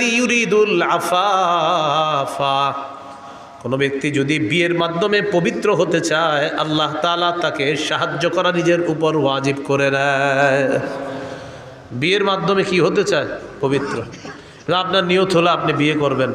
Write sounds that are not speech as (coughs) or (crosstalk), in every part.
ইউরিদুল আফাফা। কোনো ব্যক্তি যদি বিয়ের মাধ্যমে পবিত্র হতে চায়, আল্লাহ তালা তাকে সাহায্য করা নিজের উপর ওয়াজিব করে নেয়। বিয়ের মাধ্যমে কি হতে চায়? পবিত্র। আপনার নিয়ত হলো আপনি বিয়ে করবেন।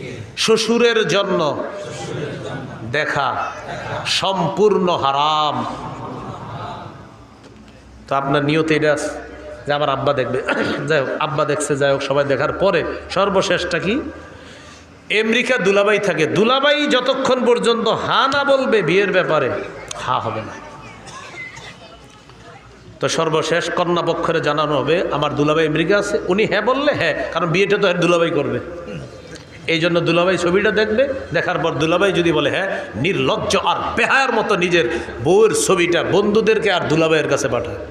শ্বশুরের জন্য দেখা সম্পূর্ণ হারাম। তো আপনার নিয়ত এটা যে আমার আব্বা দেখবে। (coughs) যাই হোক, আব্বা দেখছে, যাই হোক, সবাই দেখার পরে সর্বশেষটা কি? আমেরিকা দুলাবাই থাকে। দুলাবাই যতক্ষণ পর্যন্ত হা না বলবে বিয়ের ব্যাপারে, হা হবে না। তো সর্বশেষ কন্যা পক্ষরে জানানো হবে, আমার দুলাভাই আমেরিকা আছে, উনি হ্যাঁ বললে হ্যাঁ কারণ বিয়েটা তো আর দুলাভাই করবে। এই জন্য দুলাভাই ছবিটা দেখবে, দেখার পর দুলাভাই যদি বলে হ্যাঁ নির্লজ্জ আর বেহায়ার মতো নিজের বউয়ের ছবিটা বন্ধুদেরকে আর দুলাভাইয়ের কাছে পাঠায়।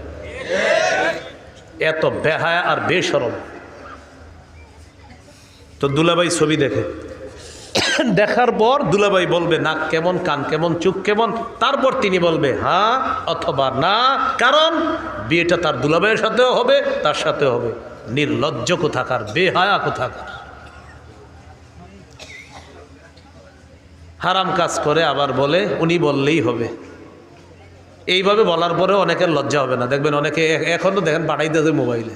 এত বেহায়া আর বেসরম। তো দুলাভাই ছবি দেখে। দেখার পর দুলাভাই বলবে, নাক কেমন, কান কেমন, চুখ কেমন? তারপর তিনি বলবে হ্যাঁ অথবা না, কারণ বিয়েটা তার দুলাভাইয়ের সাথেও হবে, তার সাথেও হবে। নির্লজ্জ কোথাকার, বেহায়া কোথাকার? হারাম কাজ করে আবার বলে, উনি বললেই হবে। এইভাবে বলার পরেও অনেকের লজ্জা হবে না। দেখবেন অনেকে এখনও দেখেন পাঠাইতেছে মোবাইলে।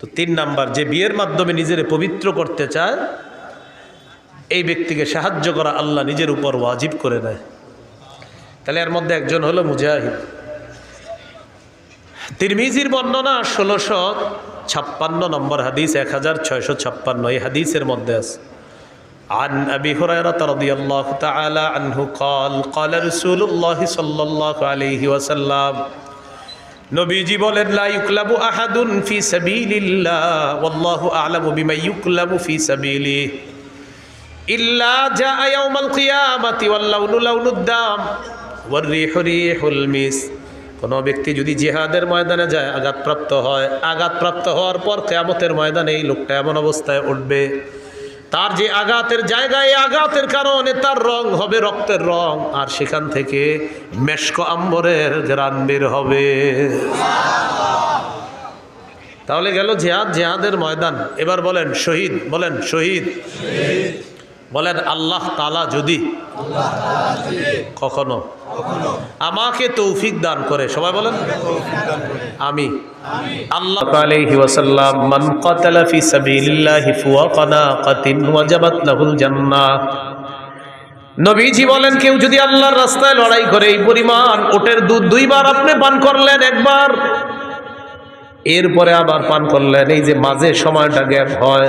তো তিন নাম্বার, যে বিয়ের মাধ্যমে নিজের পবিত্র করতে চায়, এই ব্যক্তিকে সাহায্য করা আল্লাহ নিজের উপর ওয়াজিব করে দেয়। তাহলে এর মধ্যে একজন হলো মুজাহিদ। তিরমিজির বর্ণনা ষোলোশো ছাপ্পান্ন নম্বর হাদিস, এক হাজার ছয়শো ছাপ্পান্ন। এই হাদিসের মধ্যে আছে। عن أبي هريرة رضي الله تعالى عنه قال قال رسول الله صلى الله عليه وسلم নবীজি বলেন লা ইউকলাবু আহাদুন ফি সাবিলিল্লাহ ওয়াল্লাহু আ'লামু বিমা ইউকলাবু ফি সাবিলিহি ইল্লা জাআ ইয়াউমাল কিয়ামাতি ওয়াল লাউনু লাউনুদ দাম ওয়ার রিহু রিহুল মিস কোনো ব্যক্তি যদি জিহাদের ময়দানে যায় আঘাতপ্রাপ্ত হয় আঘাতপ্রাপ্ত হওয়ার পর কেয়ামতের ময়দানে এই লোকটা এমন অবস্থায় উঠবে তার যে আঘাতের জায়গায় আঘাতের কারণে তার রং হবে রক্তের রং। আর সেখান থেকে মেশক আম্বরের গ্রান বের হবে। তাহলে গেল জেহাদ জেহাদের ময়দান। এবার বলেন শহীদ বলেন শহীদ। বলেন আল্লাহ তালা যদি কখনো। আমাকে তৌফিক দান করে। সবাই বলেন? আমি। আল্লাহ আলাইহি ওয়াসাল্লাম মান কাতালা ফি সাবিলিল্লাহি ফুওয়াকানা কাতিন ওয়াজাবাত লাহুল জান্নাহ। নবীজি বলেন কেউ যদি আল্লাহর রাস্তায় লড়াই করে এই পরিমাণ ওটের দুধ দুইবার আপনি পান করলেন একবার। এরপরে আবার পান করলেন এই যে মাঝে সময়টা গ্যাপ হয়।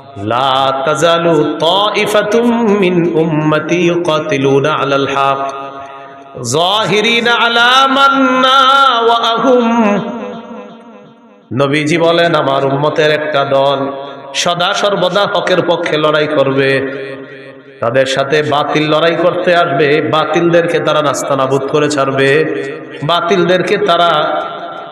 লা তাজালু তাইফাতুম মিন উম্মতি ইউকাতিলুনা আলাল হক। আলা মান্না ওয়া আহুম। নবীজি বলেন, আমার উম্মতের একটা দল সদা সর্বদা হকের পক্ষে লড়াই করবে। তাদের সাথে বাতিল লড়াই করতে আসবে। বাতিলদেরকে তারা নাস্তানাবুদ করে ছাড়বে। বাতিলদেরকে তারা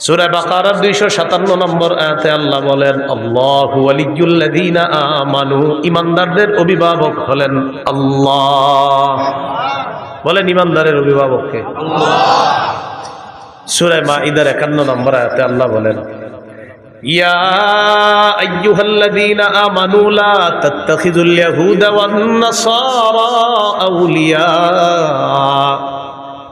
সূরা বাকারার 257 নম্বর আয়াতে আল্লাহ বলেন আল্লাহু ওয়ালিয়্যুল্লাযীনা আমানু ঈমানদারদের অভিভাবক হলেন আল্লাহ বলেন ঈমানদারের অভিভাবককে সুরায় মা ইদার একান্ন নম্বর আয়াতে আল্লাহ বলেন يا أيها الذين آمنوا لا تتخذوا اليهود والنصارى أولياء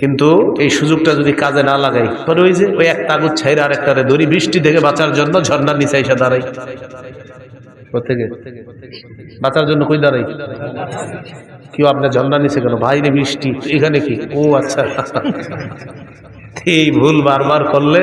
কিন্তু এই সুযোগটা যদি কাজে না লাগাই, পরে ওই যে ওই এক কাগজ ছাইরা আর একটা দড়ি বৃষ্টি থেকে বাঁচার জন্য ঝর্ণার নিচে এসে দাঁড়াই। বাঁচার জন্য কই দাঁড়াই? কেউ আপনার ঝর্নার নিচে গেল বাইরে বৃষ্টি, এখানে কি? ও আচ্ছা। এই ভুল বারবার করলে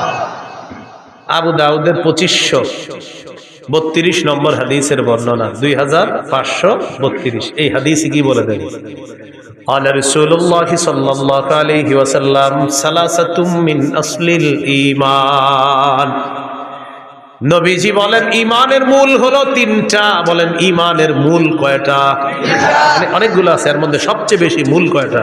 আবু দাউদের পঁচিশশো বত্রিশ নম্বর হাদিসের বর্ণনা দুই হাজার পাঁচশো বত্রিশ এই হাদিস কি বলে দেন قال رسول الله صلى الله عليه وسلم ثلاثة من أصل الإيمان নবীজি বলেন ইমানের মূল হলো তিনটা বলেন ইমানের মূল কয়টা মানে অনেকগুলো আছে এর মধ্যে সবচেয়ে বেশি মূল কয়টা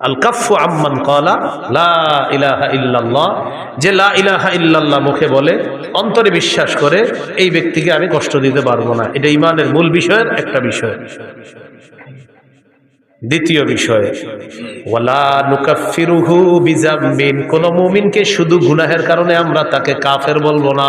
আম্মান কলা লা ইলাহা যে লা ইলাহা মুখে বলে, অন্তরে বিশ্বাস করে, এই ব্যক্তিকে আমি কষ্ট দিতে পারব না। এটা মূল বিষয়ের একটা বিষয়। দ্বিতীয় বিষয় কোন মুমিনকে শুধু গুনাহের কারণে আমরা তাকে কাফের বলব না।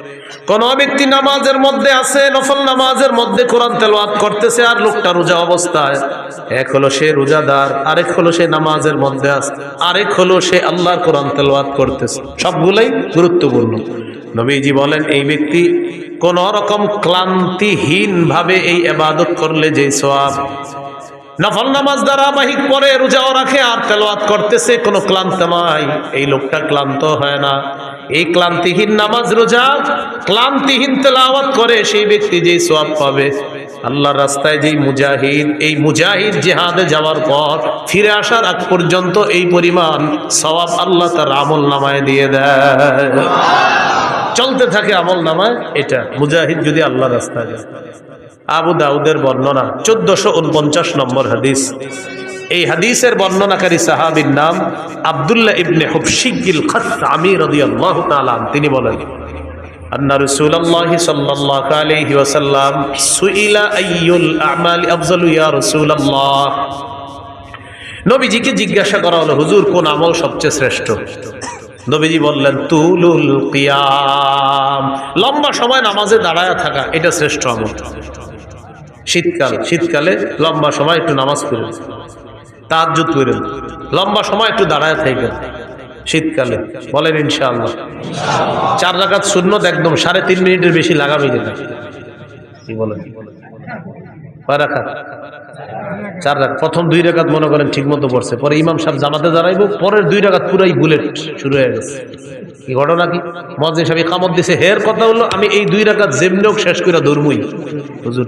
কোন ব্যক্তি নামাজের মধ্যে আছে, নফল নামাজের মধ্যে কোরআন তেলাওয়াত করতেছে আর লোকটা রোজা অবস্থায়। এক হলো সে রোজাদার, আরেক হলো সে নামাজের মধ্যে আছে, আরেক হলো সে আল্লাহর কোরআন তেলাওয়াত করতেছে। সবগুলোই গুরুত্বপূর্ণ। নবীজি বলেন, এই ব্যক্তি কোন রকম ক্লান্তিহীন ভাবে এই এবাদত করলে যে সওয়াব নফল নামাজ ধারাবাহিক পরে রোজাও রাখে আর তেলাওয়াত করতেছে, কোনো ক্লান্ত নয় এই লোকটা ক্লান্ত হয় না। এই ক্লান্তিহীন নামাজ রোজা, ক্লান্তিহীন তেলাওয়াত করে সেই ব্যক্তি যেই সওয়াব পাবে। আল্লাহর রাস্তায় যেই মুজাহিদ, এই মুজাহিদ জেহাদে যাওয়ার পর ফিরে আসার আগ পর্যন্ত এই পরিমাণ সওয়াব আল্লাহ তার আমল নামায় দিয়ে দেয়। চলতে থাকে আমল নামায় এটা। মুজাহিদ যদি আল্লাহ রাস্তায় যায়। আবু দাউদের বর্ণনা, চোদ্দশো উনপঞ্চাশ নম্বর হাদিস। এই হাদিসের বর্ণনাকারী সাহাবির নাম আবদুল্লাহ ইবনে হুবশিকিল খাত্তামি রাদিয়াল্লাহু তাআলা। তিনি বলেন, আন্না রাসূলুল্লাহি সাল্লাল্লাহু আলাইহি ওয়াসাল্লাম সুইলা আইয়ুল আমালি আফজালু ইয়া রাসূলুল্লাহ। নবীজিকে জিজ্ঞাসা করা হলো, হুজুর, কোন আমল সবচেয়ে শ্রেষ্ঠ? নবীজি বললেন, তুলুল কিয়াম, লম্বা সময় নামাজে দাঁড়ায় থাকা, এটা শ্রেষ্ঠ আমল। শীতকাল, শীতকালে লম্বা সময় একটু নামাজ পড়েন। তাহাজ্জুদ করেন লম্বা সময় একটু দাঁড়ায় থাকেন শীতকালে। বলেন, ইনশাআল্লাহ। চার রাকাত শূন্যত একদম সাড়ে তিন মিনিটের বেশি লাগাবি না কি বলেন? চার রাত প্রথম দুই রাকাত মনে করেন ঠিক মতো পড়ছে। পরে ইমাম সাহেব জামাতে দাঁড়াইবো পরের দুই রাকাত পুরাই বুলেট শুরু হয়ে গেছে। কি ঘটনা কি? মজিন সাহেব কামত দিছে, হের কথা হলো, আমি এই দুই রাকাত যেমনি শেষ করে ধর্মই। হুজুর।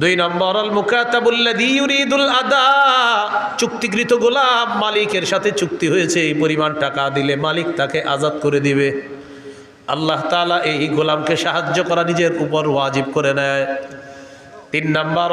দুই নম্বর আল ইউরিদুল আদা। চুক্তিকৃত গোলাম, মালিকের সাথে চুক্তি হয়েছে, এই পরিমাণ টাকা দিলে মালিক তাকে আজাদ করে দিবে। আল্লাহ তালা এই গোলামকে সাহায্য করা নিজের উপর ওয়াজিব করে নেয়। তিন নম্বর